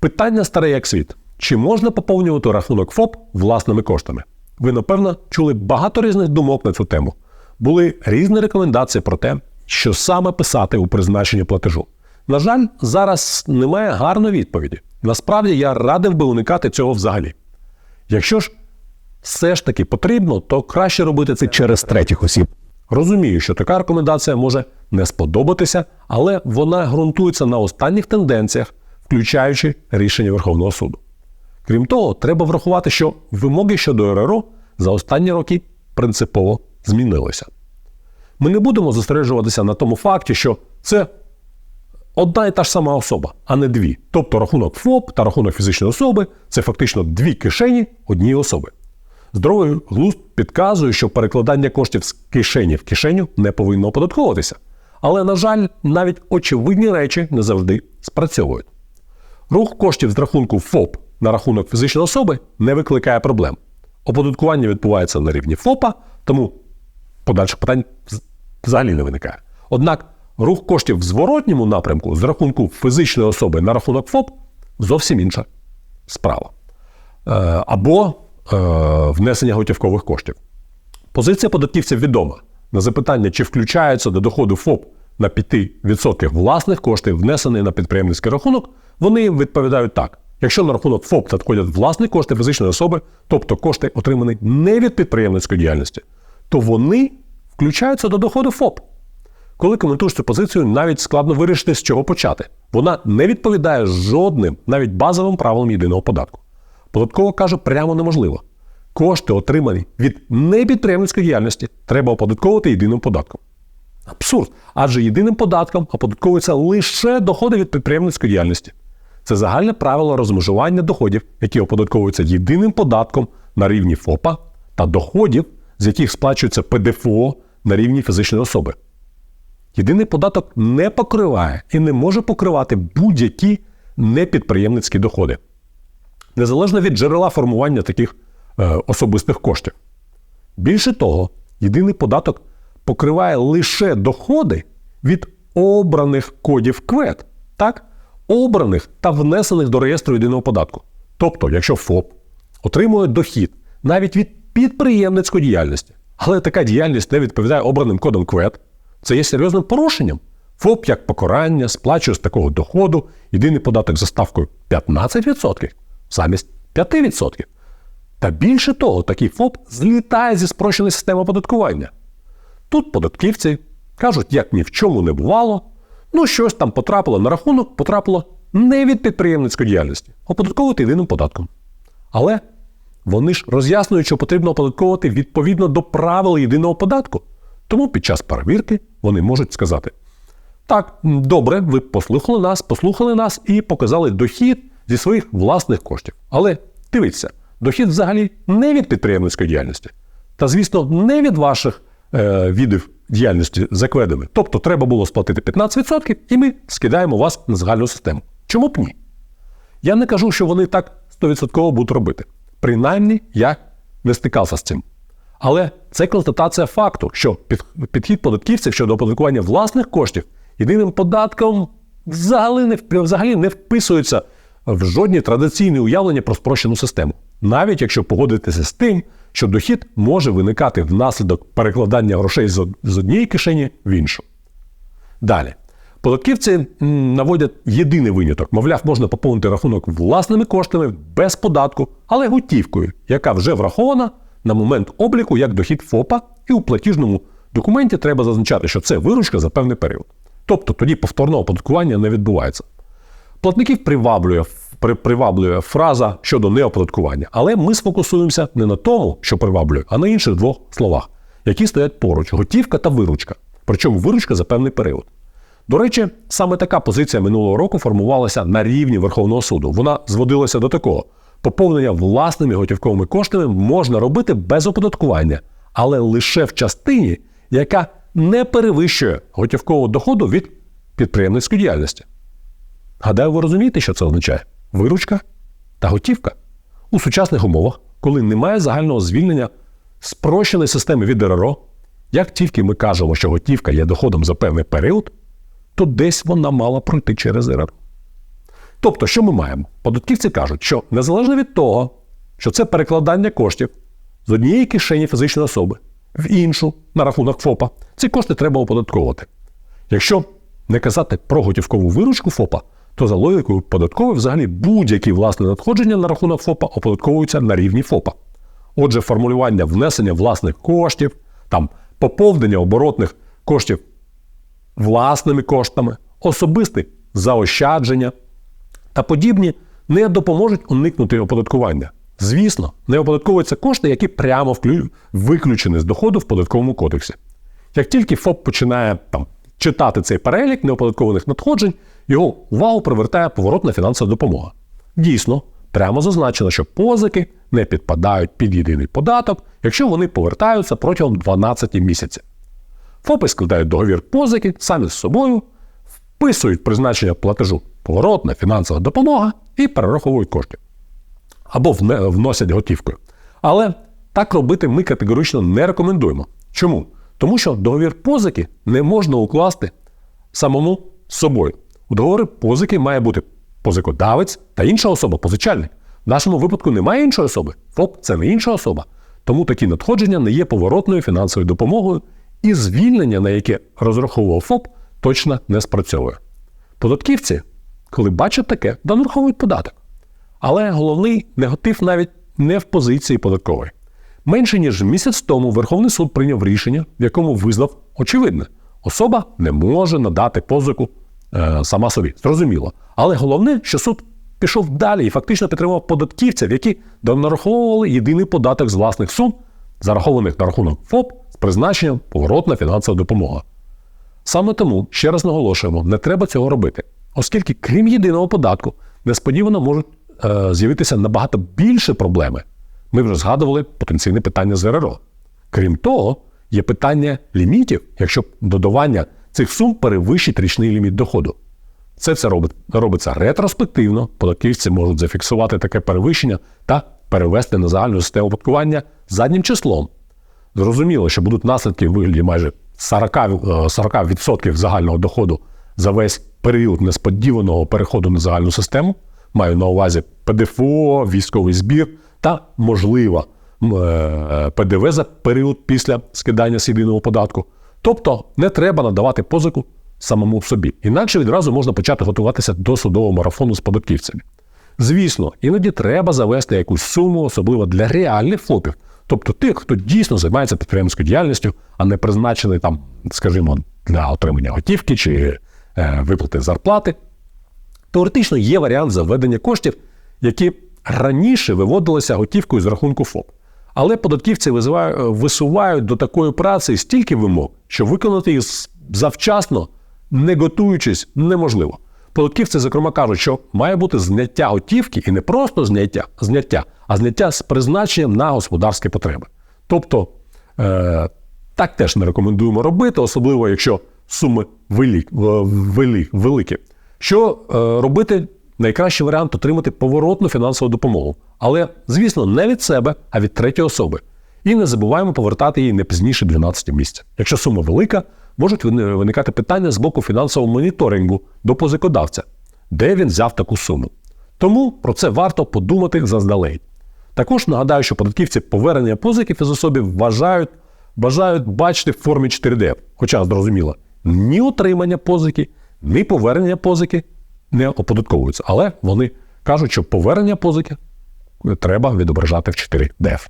Питання старе як світ. Чи можна поповнювати рахунок ФОП власними коштами? Ви, напевно, чули багато різних думок на цю тему. Були різні рекомендації про те, що саме писати у призначенні платежу. На жаль, зараз немає гарної відповіді. Насправді я радив би уникати цього взагалі. Якщо ж все ж таки потрібно, то краще робити це через третіх осіб. Розумію, що така рекомендація може не сподобатися, але вона ґрунтується на останніх тенденціях, включаючи рішення Верховного суду. Крім того, треба врахувати, що вимоги щодо РРО за останні роки принципово змінилися. Ми не будемо зосереджуватися на тому факті, що це одна і та ж сама особа, а не дві. Тобто рахунок ФОП та рахунок фізичної особи це фактично дві кишені однієї особи. Здоровий глузд підказує, що перекладання коштів з кишені в кишеню не повинно оподатковуватися. Але, на жаль, навіть очевидні речі не завжди спрацьовують. Рух коштів з рахунку ФОП на рахунок фізичної особи не викликає проблем. Оподаткування відбувається на рівні ФОПа, тому подальших питань взагалі не виникає. Однак рух коштів в зворотньому напрямку з рахунку фізичної особи на рахунок ФОП зовсім інша справа. Е, або е, внесення готівкових коштів. Позиція податківців відома. На запитання, чи включаються до доходу ФОП на 5% власних коштів, внесених на підприємницький рахунок, вони відповідають так. Якщо на рахунок ФОП надходять власні кошти фізичної особи, тобто кошти, отримані не від підприємницької діяльності, то вони включаються до доходу ФОП. Коли коментуєш цю позицію, навіть складно вирішити, з чого почати. Вона не відповідає жодним, навіть базовим правилам єдиного податку. Податково каже прямо неможливо. Кошти, отримані від непідприємницької діяльності, треба оподатковувати єдиним податком. Абсурд. Адже єдиним податком оподатковуються лише доходи від підприємницької діяльності. Це загальне правило розмежування доходів, які оподатковуються єдиним податком на рівні ФОПа та доходів, з яких сплачується ПДФО на рівні фізичної особи. Єдиний податок не покриває і не може покривати будь-які непідприємницькі доходи, незалежно від джерела формування таких е, особистих коштів. Більше того, єдиний податок покриває лише доходи від обраних кодів КВЕД, так? Обраних та внесених до реєстру єдиного податку. Тобто, якщо ФОП отримує дохід навіть від підприємницької діяльності, але така діяльність не відповідає обраним кодам КВЕД, це є серйозним порушенням. ФОП як покарання сплачує з такого доходу єдиний податок за ставкою 15% замість 5%. Та більше того, такий ФОП злітає зі спрощеної системи оподаткування. Тут податківці кажуть, як ні в чому не бувало, ну щось там потрапило на рахунок, потрапило не від підприємницької діяльності, оподатковувати єдиним податком. Але вони ж роз'яснюють, що потрібно оподатковувати відповідно до правил єдиного податку. Тому під час перевірки вони можуть сказати: так, добре, ви послухали нас, послухали нас і показали дохід зі своїх власних коштів. Але дивіться, дохід взагалі не від підприємницької діяльності. Та, звісно, не від ваших видів діяльності за кведами. Тобто треба було сплатити 15%, і ми скидаємо вас на загальну систему. Чому б ні? Я не кажу, що вони так 100% будуть робити. Принаймні, я не стикався з цим. Але це констатація факту, що підхід податківців щодо оподаткування власних коштів єдиним податком взагалі не, взагалі не вписується в жодні традиційні уявлення про спрощену систему, навіть якщо погодитися з тим, що дохід може виникати внаслідок перекладання грошей з однієї кишені в іншу. Далі. Податківці наводять єдиний виняток. Мовляв, можна поповнити рахунок власними коштами без податку, але готівкою, яка вже врахована на момент обліку як дохід ФОПа, і у платіжному документі треба зазначати, що це виручка за певний період. Тобто тоді повторного оподаткування не відбувається. Платників приваблює, при- приваблює фраза щодо неоподаткування, але ми сфокусуємося не на тому, що приваблює, а на інших двох словах, які стоять поруч: готівка та виручка. Причому виручка за певний період. До речі, саме така позиція минулого року формувалася на рівні Верховного суду. Вона зводилася до такого: поповнення власними готівковими коштами можна робити без оподаткування, але лише в частині, яка не перевищує готівкового доходу від підприємницької діяльності. Гадаю, ви розумієте, що це означає? Виручка та готівка. У сучасних умовах, коли немає загального звільнення спрощеної системи від РРО, як тільки ми кажемо, що готівка є доходом за певний період, то десь вона мала пройти через РРО. Тобто, що ми маємо? Податківці кажуть, що незалежно від того, що це перекладання коштів з однієї кишені фізичної особи в іншу на рахунок ФОПа, ці кошти треба оподатковувати. Якщо не казати про готівкову виручку ФОПа, то за логікою податкової взагалі будь-які власні надходження на рахунок ФОПа оподатковуються на рівні ФОПа. Отже, формулювання внесення власних коштів, там поповнення оборотних коштів власними коштами, особисті заощадження та подібні не допоможуть уникнути оподаткування. Звісно, не оподатковуються кошти, які прямо виключені з доходу в податковому кодексі. Як тільки ФОП починає там, читати цей перелік неоподаткованих надходжень, його увагу привертає поворотна фінансова допомога. Дійсно, прямо зазначено, що позики не підпадають під єдиний податок, якщо вони повертаються протягом 12 місяців. ФОПи складають договір позики самі з собою, вписують призначення платежу поворотна фінансова допомога і перераховують кошти. Або вносять готівкою. Але так робити ми категорично не рекомендуємо. Чому? Тому що договір позики не можна укласти самому собою. У договорі позики має бути позикодавець та інша особа, позичальник. В нашому випадку немає іншої особи. ФОП це не інша особа. Тому такі надходження не є поворотною фінансовою допомогою, і звільнення, на яке розраховував ФОП, точно не спрацьовує. Податківці, коли бачать таке, донараховують податок. Але головний негатив навіть не в позиції податкової. Менше ніж місяць тому Верховний суд прийняв рішення, в якому визнав очевидне: особа не може надати позику сама собі. Зрозуміло. Але головне, що суд пішов далі і фактично підтримав податківців, які донараховували єдиний податок з власних сум, зарахованих на рахунок ФОП з призначенням поворотна фінансова допомога. Саме тому, ще раз наголошуємо, не треба цього робити, оскільки, крім єдиного податку, несподівано можуть е, з'явитися набагато більше проблеми. Ми вже згадували потенційне питання з РРО. Крім того, є питання лімітів, якщо додавання цих сум перевищить річний ліміт доходу. Це все робить, робиться ретроспективно, податківці можуть зафіксувати таке перевищення та перевести на загальну систему оподаткування заднім числом. Зрозуміло, що будуть наслідки в вигляді майже 40, е, 40% загального доходу за весь період несподіваного переходу на загальну систему. Маю на увазі ПДФО, військовий збір та, можливо, е, ПДВ за період після скидання з єдиного податку. Тобто не треба надавати позику самому собі. Інакше відразу можна почати готуватися до судового марафону з податківцями. Звісно, іноді треба завести якусь суму, особливо для реальних ФОПів, тобто тих, хто дійсно займається підприємською діяльністю, а не призначений там, скажімо, для отримання готівки чи е, виплати зарплати. Теоретично є варіант заведення коштів, які раніше виводилися готівкою з рахунку ФОП. Але податківці висувають до такої праці стільки вимог, що виконати їх завчасно, не готуючись, неможливо. Податківці, зокрема, кажуть, що має бути зняття готівки і не просто зняття, зняття а зняття з призначенням на господарські потреби. Тобто, е, так теж не рекомендуємо робити, особливо якщо суми велик, вели, великі. Що е, робити? Найкращий варіант отримати поворотну фінансову допомогу. Але, звісно, не від себе, а від третьої особи. І не забуваємо повертати її не пізніше 12 місяця. Якщо сума велика, можуть виникати питання з боку фінансового моніторингу до позикодавця, де він взяв таку суму. Тому про це варто подумати заздалегідь. Також нагадаю, що податківці повернення позики фізособі вважають, бажають бачити в формі 4D. Хоча, зрозуміло, ні отримання позики, ні повернення позики не оподатковуються. Але вони кажуть, що повернення позики треба відображати в 4DF.